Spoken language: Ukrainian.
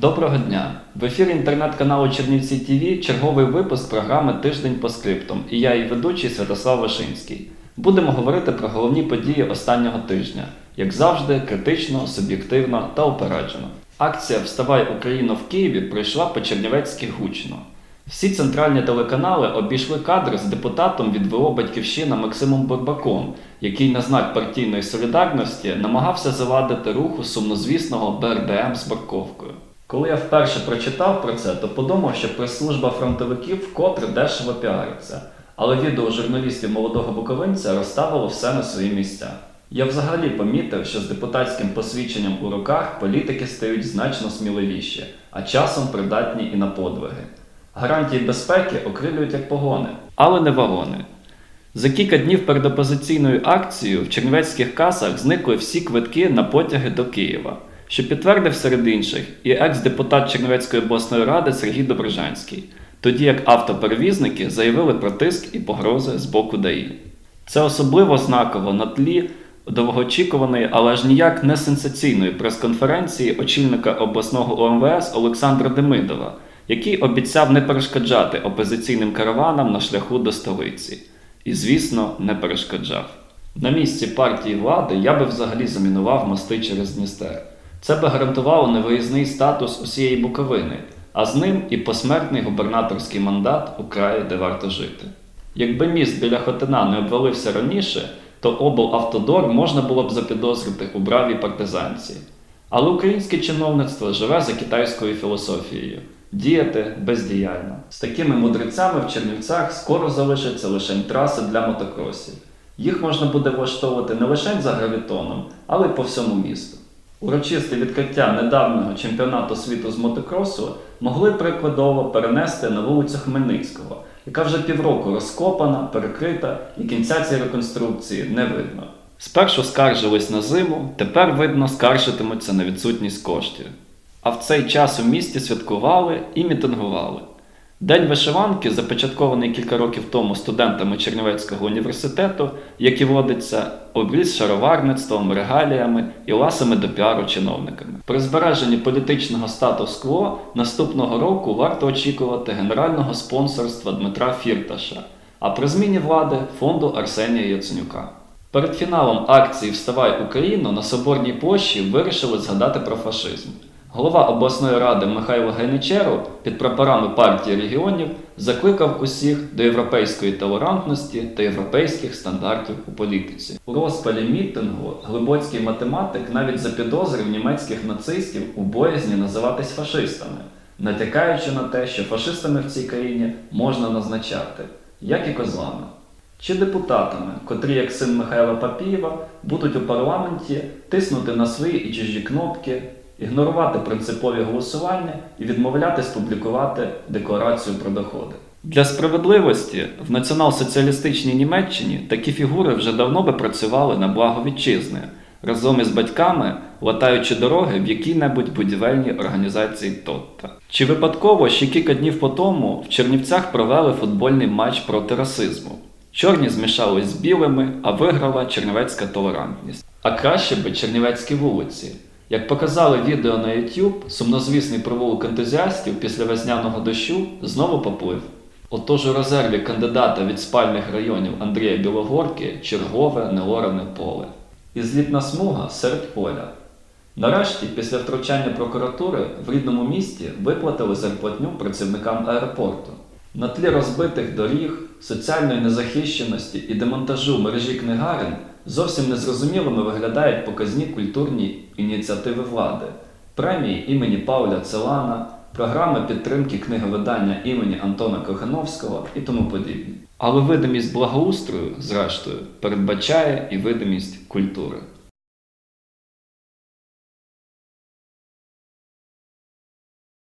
Доброго дня! В ефірі інтернет-каналу Чернівці ТВ черговий випуск програми Тиждень по скриптум і я, її ведучий Святослав Вишинський. Будемо говорити про головні події останнього тижня, як завжди, критично, суб'єктивно та упереджено. Акція Вставай Україно в Києві пройшла по Чернівецьки гучно. Всі центральні телеканали обійшли кадри з депутатом від ВО Батьківщина Максимом Бурбаком, який на знак партійної солідарності намагався завадити руху сумнозвісного БРДМ з морковкою. Коли я вперше прочитав про це, то подумав, що прес-служба фронтовиків вкотре дешево піариться, але відео журналістів молодого буковинця розставило все на свої місця. Я взагалі помітив, що з депутатським посвідченням у руках політики стають значно сміливіші, а часом придатні і на подвиги. Гарантії безпеки окрилюють як погони, але не вагони. За кілька днів перед опозиційною акцією в чернівецьких касах зникли всі квитки на потяги до Києва, що підтвердив серед інших і екс-депутат Чернівецької обласної ради Сергій Доброжанський, тоді як автоперевізники заявили про тиск і погрози з боку ДАІ. Це особливо знаково на тлі довгоочікуваної, але ж ніяк не сенсаційної прес-конференції очільника обласного ОМВС Олександра Демидова, який обіцяв не перешкоджати опозиційним караванам на шляху до столиці. І, звісно, не перешкоджав. На місці партії влади я би взагалі замінував мости через Дністер. Це би гарантувало невиїзний статус усієї Буковини, а з ним і посмертний губернаторський мандат у краї, де варто жити. Якби міст біля Хотина не обвалився раніше, то облавтодор можна було б запідозрити у бравій партизанці. Але українське чиновництво живе за китайською філософією діяти бездіяльно. З такими мудрецями в Чернівцях скоро залишаться лише траси для мотокросів. Їх можна буде влаштовувати не лише за гравітоном, але й по всьому місту. Урочисте відкриття недавнього чемпіонату світу з мотокросу могли прикладово перенести на вулицю Хмельницького, яка вже півроку розкопана, перекрита і кінця цієї реконструкції не видно. Спершу скаржились на зиму, тепер, видно, скаржитимуться на відсутність коштів. А в цей час у місті святкували і мітингували. День вишиванки, започаткований кілька років тому студентами Чернівецького університету, як і водиться, обріз шароварництвом, регаліями і ласами до піару чиновниками. При збереженні політичного статус-кво наступного року варто очікувати генерального спонсорства Дмитра Фірташа, а при зміні влади фонду Арсенія Яценюка. Перед фіналом акції Вставай Україну на Соборній площі вирішили згадати про фашизм. Голова обласної ради Михайло Гайничеров під прапорами партії регіонів закликав усіх до європейської толерантності та європейських стандартів у політиці. У розпалі мітингу глибоцький математик навіть запідозрив німецьких нацистів у боязні називатись фашистами, натякаючи на те, що фашистами в цій країні можна назначати, як і козлами. Чи депутатами, котрі, як син Михайла Папієва, будуть у парламенті тиснути на свої і чужі кнопки, ігнорувати принципові голосування і відмовлятись публікувати декларацію про доходи. Для справедливості в націонал-соціалістичній Німеччині такі фігури вже давно би працювали на благо вітчизни, разом із батьками латаючи дороги в якій-небудь будівельній організації Тотта. Чи випадково ще кілька днів по тому в Чернівцях провели футбольний матч проти расизму? Чорні змішались з білими, а виграла чернівецька толерантність. А краще би чернівецькі вулиці. Як показали відео на YouTube, сумнозвісний провулок ентузіастів після весняного дощу знову поплив. Отож у резерві кандидата від спальних районів Андрія Білогорки чергове неоране поле. І злітна смуга серед поля. Нарешті, після втручання прокуратури в рідному місті виплатили зарплатню працівникам аеропорту. На тлі розбитих доріг, соціальної незахищеності і демонтажу мережі книгарень зовсім незрозумілими виглядають показні культурні ініціативи влади, премії імені Пауля Целана, програми підтримки книговидання імені Антона Кохановського і тому подібне. Але видимість благоустрою, зрештою, передбачає і видимість культури.